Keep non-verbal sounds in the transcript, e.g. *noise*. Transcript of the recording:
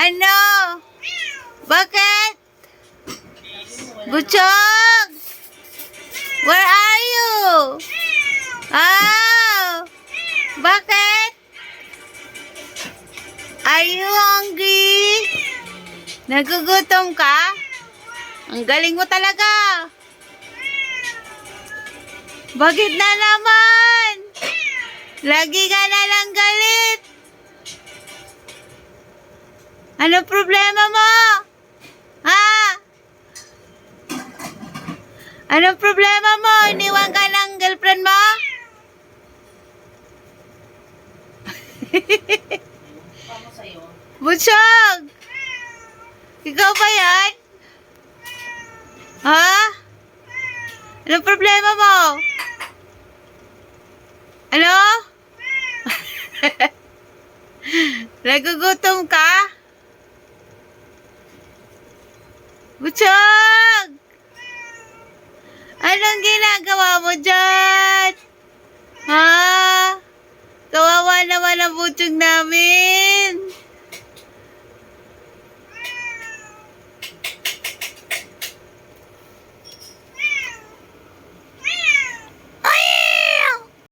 Ano? Bakit? Butchog! Where are you? Oh! Bakit? Are you hungry? Nagugutom ka? Ang galing mo talaga. Bakit na naman? Lagi ka na lang galit. Ano problema mo? Ha? Ano problema mo? Iniwan ka ng girlfriend mo? Butsog! Ikaw ba yan? Ha? Ano problema mo? Ano? *laughs* Nagugutom ka? Butsog! Anong ginagawa mo dyan? Ha? Kawawa naman ang butsog namin.